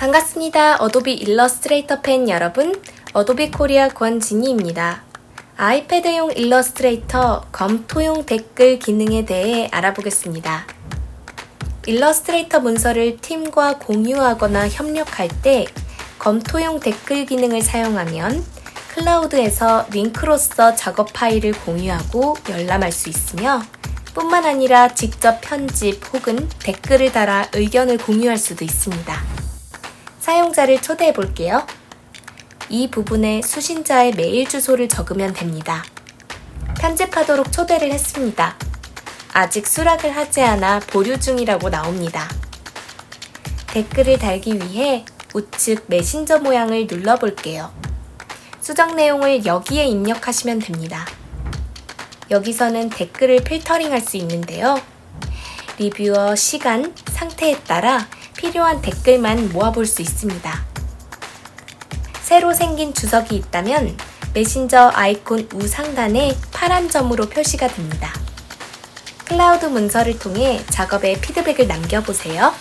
반갑습니다. 어도비 일러스트레이터 팬 여러분, 어도비 코리아 권진희입니다. 아이패드용 일러스트레이터 검토용 댓글 기능에 대해 알아보겠습니다. 일러스트레이터 문서를 팀과 공유하거나 협력할 때 검토용 댓글 기능을 사용하면 클라우드에서 링크로서 작업 파일을 공유하고 열람할 수 있으며 뿐만 아니라 직접 편집 혹은 댓글을 달아 의견을 공유할 수도 있습니다. 사용자를 초대해 볼게요. 이 부분에 수신자의 메일 주소를 적으면 됩니다. 편집하도록 초대를 했습니다. 아직 수락을 하지 않아 보류 중이라고 나옵니다. 댓글을 달기 위해 우측 메신저 모양을 눌러볼게요. 수정 내용을 여기에 입력하시면 됩니다. 여기서는 댓글을 필터링 할 수 있는데요. 리뷰어 시간, 상태에 따라 필요한 댓글만 모아볼 수 있습니다. 새로 생긴 주석이 있다면 메신저 아이콘 우상단에 파란 점으로 표시가 됩니다. 클라우드 문서를 통해 작업에 피드백을 남겨보세요.